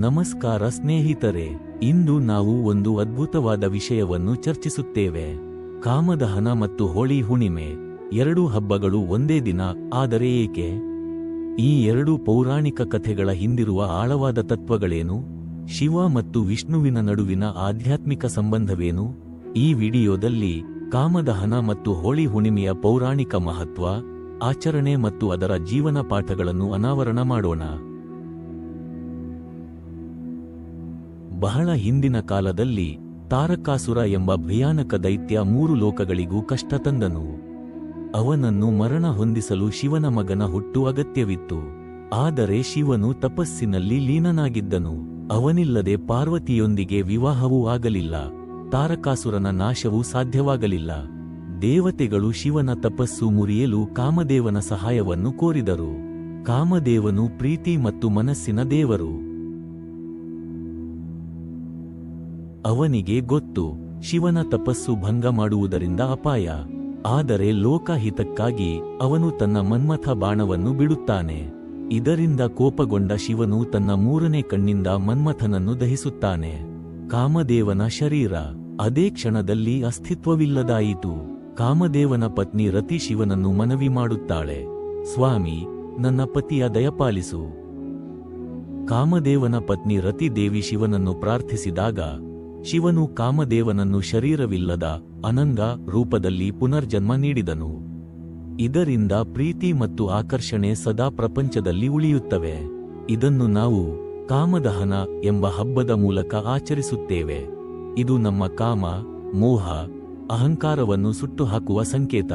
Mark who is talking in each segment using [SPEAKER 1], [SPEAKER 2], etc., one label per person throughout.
[SPEAKER 1] ನಮಸ್ಕಾರ ಸ್ನೇಹಿತರೆ, ಇಂದು ನಾವು ಒಂದು ಅದ್ಭುತವಾದ ವಿಷಯವನ್ನು ಚರ್ಚಿಸುತ್ತೇವೆ. ಕಾಮದಹನ ಮತ್ತು ಹೋಳಿ ಹುಣಿಮೆ ಎರಡೂ ಹಬ್ಬಗಳು ಒಂದೇ ದಿನ, ಆದರೆ ಏಕೆ? ಈ ಎರಡು ಪೌರಾಣಿಕ ಕಥೆಗಳ ಹಿಂದಿರುವ ಆಳವಾದ ತತ್ವಗಳೇನು? ಶಿವ ಮತ್ತು ವಿಷ್ಣುವಿನ ನಡುವಿನ ಆಧ್ಯಾತ್ಮಿಕ ಸಂಬಂಧವೇನು? ಈ ವಿಡಿಯೋದಲ್ಲಿ ಕಾಮದಹನ ಮತ್ತು ಹೋಳಿ ಹುಣಿಮೆಯ ಪೌರಾಣಿಕ ಮಹತ್ವ, ಆಚರಣೆ ಮತ್ತು ಅದರ ಜೀವನ ಪಾಠಗಳನ್ನು ಅನಾವರಣ ಮಾಡೋಣ. ಬಹಳ ಹಿಂದಿನ ಕಾಲದಲ್ಲಿ ತಾರಕಾಸುರ ಎಂಬ ಭಯಾನಕ ದೈತ್ಯ ಮೂರು ಲೋಕಗಳಿಗೂ ಕಷ್ಟ ತಂದನು. ಅವನನ್ನು ಮರಣ ಹೊಂದಿಸಲು ಶಿವನ ಮಗನ ಹುಟ್ಟು ಅಗತ್ಯವಿತ್ತು. ಆದರೆ ಶಿವನು ತಪಸ್ಸಿನಲ್ಲಿ ಲೀನನಾಗಿದ್ದನು. ಅವನಿಲ್ಲದೆ ಪಾರ್ವತಿಯೊಂದಿಗೆ ವಿವಾಹವೂ ಆಗಲಿಲ್ಲ. ತಾರಕಾಸುರನ ನಾಶವೂ ಸಾಧ್ಯವಾಗಲಿಲ್ಲ. ದೇವತೆಗಳು ಶಿವನ ತಪಸ್ಸು ಮುರಿಯಲು ಕಾಮದೇವನ ಸಹಾಯವನ್ನು ಕೋರಿದರು. ಕಾಮದೇವನು ಪ್ರೀತಿ ಮತ್ತು ಮನಸ್ಸಿನ ದೇವರು. ಅವನಿಗೆ ಗೊತ್ತು, ಶಿವನ ತಪಸ್ಸು ಭಂಗ ಮಾಡುವುದರಿಂದ ಅಪಾಯ. ಆದರೆ ಲೋಕಹಿತಕ್ಕಾಗಿ ಅವನು ತನ್ನ ಮನ್ಮಥ ಬಾಣವನ್ನು ಬಿಡುತ್ತಾನೆ. ಇದರಿಂದ ಕೋಪಗೊಂಡ ಶಿವನು ತನ್ನ ಮೂರನೇ ಕಣ್ಣಿಂದ ಮನ್ಮಥನನ್ನು ದಹಿಸುತ್ತಾನೆ. ಕಾಮದೇವನ ಶರೀರ, ಅದೇ ಕ್ಷಣದಲ್ಲಿ ಅಸ್ತಿತ್ವವಿಲ್ಲದಾಯಿತು. ಕಾಮದೇವನ ಪತ್ನಿ ರತಿ ಶಿವನನ್ನು ಮನವಿ ಮಾಡುತ್ತಾಳೆ. ಸ್ವಾಮಿ, ನನ್ನ ಪತಿಯ ದಯಪಾಲಿಸು ಕಾಮದೇವನ ಪತ್ನಿ ರತಿ ದೇವಿ ಶಿವನನ್ನು ಪ್ರಾರ್ಥಿಸಿದಾಗ ಶಿವನು ಕಾಮದೇವನನ್ನು ಶರೀರವಿಲ್ಲದ ಅನಂಗ ರೂಪದಲ್ಲಿ ಪುನರ್ಜನ್ಮ ನೀಡಿದನು. ಇದರಿಂದ ಪ್ರೀತಿ ಮತ್ತು ಆಕರ್ಷಣೆ ಸದಾ ಪ್ರಪಂಚದಲ್ಲಿ ಉಳಿಯುತ್ತವೆ. ಇದನ್ನು ನಾವು ಕಾಮದಹನ ಎಂಬ ಹಬ್ಬದ ಮೂಲಕ ಆಚರಿಸುತ್ತೇವೆ. ಇದು ನಮ್ಮ ಕಾಮ, ಮೋಹ, ಅಹಂಕಾರವನ್ನು ಸುಟ್ಟುಹಾಕುವ ಸಂಕೇತ.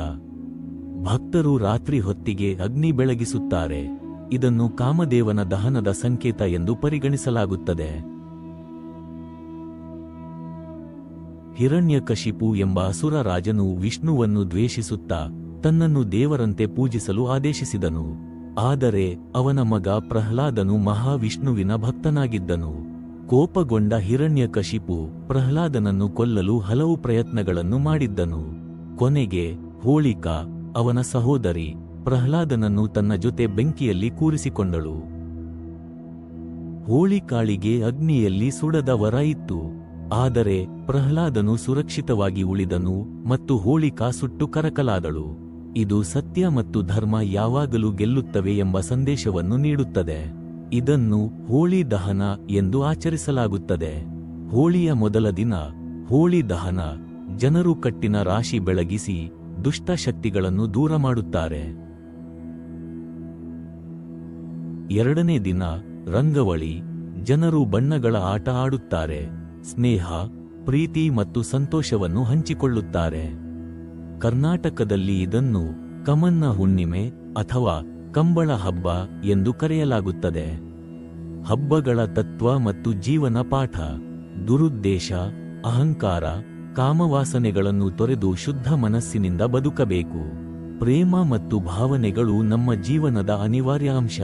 [SPEAKER 1] ಭಕ್ತರು ರಾತ್ರಿ ಹೊತ್ತಿಗೆ ಅಗ್ನಿ ಬೆಳಗಿಸುತ್ತಾರೆ. ಇದನ್ನು ಕಾಮದೇವನ ದಹನದ ಸಂಕೇತ ಎಂದು ಪರಿಗಣಿಸಲಾಗುತ್ತದೆ. ಹಿರಣ್ಯಕಶಿಪು ಎಂಬ ಅಸುರ ರಾಜನು ವಿಷ್ಣುವನ್ನು ದ್ವೇಷಿಸುತ್ತಾ ತನ್ನನ್ನು ದೇವರಂತೆ ಪೂಜಿಸಲು ಆದೇಶಿಸಿದನು. ಆದರೆ ಅವನ ಮಗ ಪ್ರಹ್ಲಾದನು ಮಹಾವಿಷ್ಣುವಿನ ಭಕ್ತನಾಗಿದ್ದನು. ಕೋಪಗೊಂಡ ಹಿರಣ್ಯಕಶಿಪು ಪ್ರಹ್ಲಾದನನ್ನು ಕೊಲ್ಲಲು ಹಲವು ಪ್ರಯತ್ನಗಳನ್ನು ಮಾಡಿದ್ದನು. ಕೊನೆಗೆ ಹೋಳಿಕಾ, ಅವನ ಸಹೋದರಿ, ಪ್ರಹ್ಲಾದನನ್ನು ತನ್ನ ಜೊತೆ ಬೆಂಕಿಯಲ್ಲಿ ಕೂರಿಸಿಕೊಂಡಳು. ಹೋಳಿಕಾಳಿಗೆ ಅಗ್ನಿಯಲ್ಲಿ ಸುಡದ ವರ ಇತ್ತು. ಆದರೆ ಪ್ರಹ್ಲಾದನು ಸುರಕ್ಷಿತವಾಗಿ ಉಳಿದನು ಮತ್ತು ಹೋಳಿಕಾ ಸುಟ್ಟು ಕರಕಲಾದಳು. ಇದು ಸತ್ಯ ಮತ್ತು ಧರ್ಮ ಯಾವಾಗಲೂ ಗೆಲ್ಲುತ್ತವೆ ಎಂಬ ಸಂದೇಶವನ್ನು ನೀಡುತ್ತದೆ. ಇದನ್ನು ಹೋಳಿ ದಹನ ಎಂದು ಆಚರಿಸಲಾಗುತ್ತದೆ. ಹೋಳಿಯ ಮೊದಲ ದಿನ, ಹೋಳಿ ದಹನ, ಜನರು ಕಟ್ಟಿನ ರಾಶಿ ಬೆಳಗಿಸಿ ದುಷ್ಟ ಶಕ್ತಿಗಳನ್ನು ದೂರ ಮಾಡುತ್ತಾರೆ. ಎರಡನೇ ದಿನ, ರಂಗವಳಿ, ಜನರು ಬಣ್ಣಗಳ ಆಟ ಆಡುತ್ತಾರೆ. ಸ್ನೇಹ, ಪ್ರೀತಿ ಮತ್ತು ಸಂತೋಷವನ್ನು ಹಂಚಿಕೊಳ್ಳುತ್ತಾರೆ. ಕರ್ನಾಟಕದಲ್ಲಿ ಇದನ್ನು ಕಮನ್ನ ಹುಣ್ಣಿಮೆ ಅಥವಾ ಕಂಬಳ ಹಬ್ಬ ಎಂದು ಕರೆಯಲಾಗುತ್ತದೆ. ಹಬ್ಬಗಳ ತತ್ವ ಮತ್ತು ಜೀವನ ಪಾಠ, ದುರುದ್ದೇಶ, ಅಹಂಕಾರ, ಕಾಮವಾಸನೆಗಳನ್ನು ತೊರೆದು ಶುದ್ಧ ಮನಸ್ಸಿನಿಂದ ಬದುಕಬೇಕು. ಪ್ರೇಮ ಮತ್ತು ಭಾವನೆಗಳು ನಮ್ಮ ಜೀವನದ ಅನಿವಾರ್ಯ ಅಂಶ.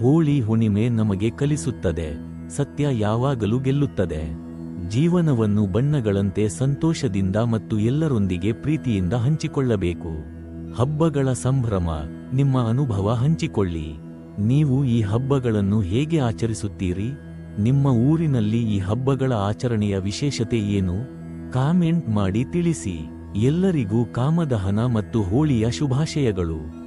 [SPEAKER 1] ಹೋಳಿ ಹುಣ್ಣಿಮೆ ನಮಗೆ ಕಲಿಸುತ್ತದೆ. ಸತ್ಯ ಯಾವಾಗಲೂ ಗೆಲ್ಲುತ್ತದೆ. ಜೀವನವನ್ನು ಬಣ್ಣಗಳಂತೆ ಸಂತೋಷದಿಂದ ಮತ್ತು ಎಲ್ಲರೊಂದಿಗೆ ಪ್ರೀತಿಯಿಂದ ಹಂಚಿಕೊಳ್ಳಬೇಕು. ಹಬ್ಬಗಳ ಸಂಭ್ರಮ, ನಿಮ್ಮ ಅನುಭವ ಹಂಚಿಕೊಳ್ಳಿ. ನೀವು ಈ ಹಬ್ಬಗಳನ್ನು ಹೇಗೆ ಆಚರಿಸುತ್ತೀರಿ? ನಿಮ್ಮ ಊರಿನಲ್ಲಿ ಈ ಹಬ್ಬಗಳ ಆಚರಣೆಯ ವಿಶೇಷತೆ ಏನು? ಕಾಮೆಂಟ್ ಮಾಡಿ ತಿಳಿಸಿ. ಎಲ್ಲರಿಗೂ ಕಾಮದಹನ ಮತ್ತು ಹೋಳಿಯ ಶುಭಾಶಯಗಳು.